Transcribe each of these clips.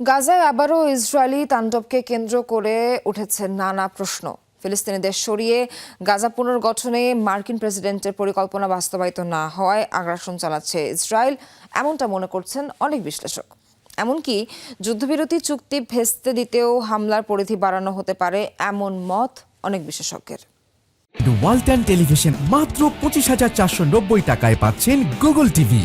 গাজায় আবারও ইসরায়েলি তাণ্ডবকে কেন্দ্র করে উঠেছে নানা প্রশ্ন। ফিলিস্তিনিদের সরিয়ে গাজা পুনর্গঠনে মার্কিন প্রেসিডেন্টের পরিকল্পনা বাস্তবায়িত না হওয়ায় আগ্রাসন চালাচ্ছে ইসরায়েল, এমনটা মনে করছেন অনেক বিশ্লেষক। এমনকি যুদ্ধবিরতি চুক্তি ভেস্তে দিতেও হামলার পরিধি বাড়ানো হতে পারে এমন মত অনেক বিশেষজ্ঞের। ওয়ালটন টেলিভিশন মাত্র পঁচিশ হাজার চারশো নব্বই টাকায় পাচ্ছেন গুগল টিভি।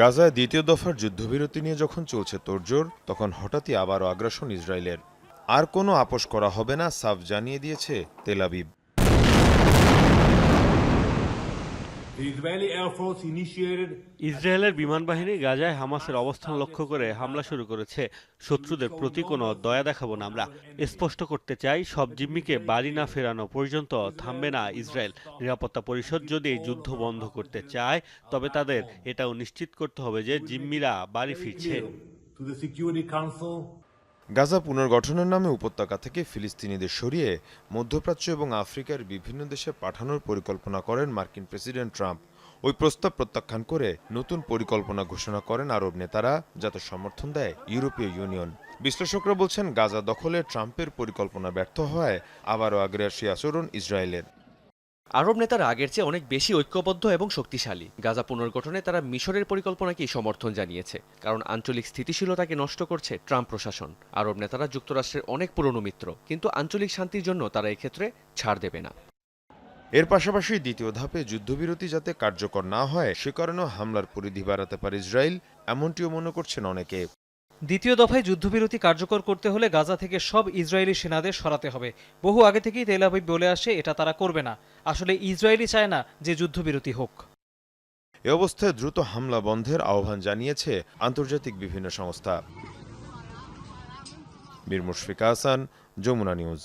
গাজায় দ্বিতীয় দফার যুদ্ধবিরতি নিয়ে যখন চলছে তোড়জোড়, তখন হঠাৎই আবারও আগ্রাসন ইসরায়েলের। আর কোনো আপোষ করা হবে না, সাফ জানিয়ে দিয়েছে তেলাবিব ইসরায়েলের বিমান বাহিনী গাজায় হামাসের অবস্থান লক্ষ্য করে হামলা শুরু করেছে। শত্রুদের প্রতি কোনো দয়া দেখাবো না আমরা। স্পষ্ট করতে চাই সব জিম্মিকে বাড়ি না ফেরানো পর্যন্ত থামবে না ইসরায়েল। নিরাপত্তা পরিষদ যদি এই যুদ্ধ বন্ধ করতে চায় তবে তাদের এটাও নিশ্চিত করতে হবে যে জিম্মিরা বাড়ি ফিরছে। গাজা পুনর্গঠনের নামে উপত্যকা থেকে ফিলিস্তিনিদের সরিয়ে মধ্যপ্রাচ্য এবং আফ্রিকার বিভিন্ন দেশে পাঠানোর পরিকল্পনা করেন মার্কিন প্রেসিডেন্ট ট্রাম্প। ওই প্রস্তাব প্রত্যাখ্যান করে নতুন পরিকল্পনা ঘোষণা করেন আরব নেতারা, যাতে সমর্থন দেয় ইউরোপীয় ইউনিয়ন। বিশ্লেষকরা বলছেন, গাজা দখলে ট্রাম্পের পরিকল্পনা ব্যর্থ হয় আবারও আগ্রাসী আচরণ ইসরায়েলের। আরব নেতারা আগের চেয়ে অনেক বেশি ঐক্যবদ্ধ এবং শক্তিশালী। গাজা পুনর্গঠনে তারা মিশরের পরিকল্পনাকেই সমর্থন জানিয়েছে, কারণ আঞ্চলিক স্থিতিশীলতাকে নষ্ট করছে ট্রাম্প প্রশাসন। আরব নেতারা যুক্তরাষ্ট্রের অনেক পুরনো মিত্র, কিন্তু আঞ্চলিক শান্তির জন্য তারা এক্ষেত্রে ছাড় দেবে না। এর পাশাপাশি দ্বিতীয় ধাপে যুদ্ধবিরতি যাতে কার্যকর না হয়, সে কারণেও হামলার পরিধি বাড়াতে পারে ইসরায়েল, এমনটিও মনে করছেন অনেকে। দ্বিতীয় দফায় যুদ্ধবিরতি কার্যকর করতে হলে গাজা থেকে সব ইসরায়েলি সেনাদের সরাতে হবে। বহু আগে থেকেই তেল বলে আসে, এটা তারা করবে না। আসলে ইসরায়েলি চায় না যে যুদ্ধবিরতি হোক। এ অবস্থায় দ্রুত হামলা বন্ধের আহ্বান জানিয়েছে আন্তর্জাতিক বিভিন্ন সংস্থা। বীর মুশফিকা হাসান যমুনা নিউজ।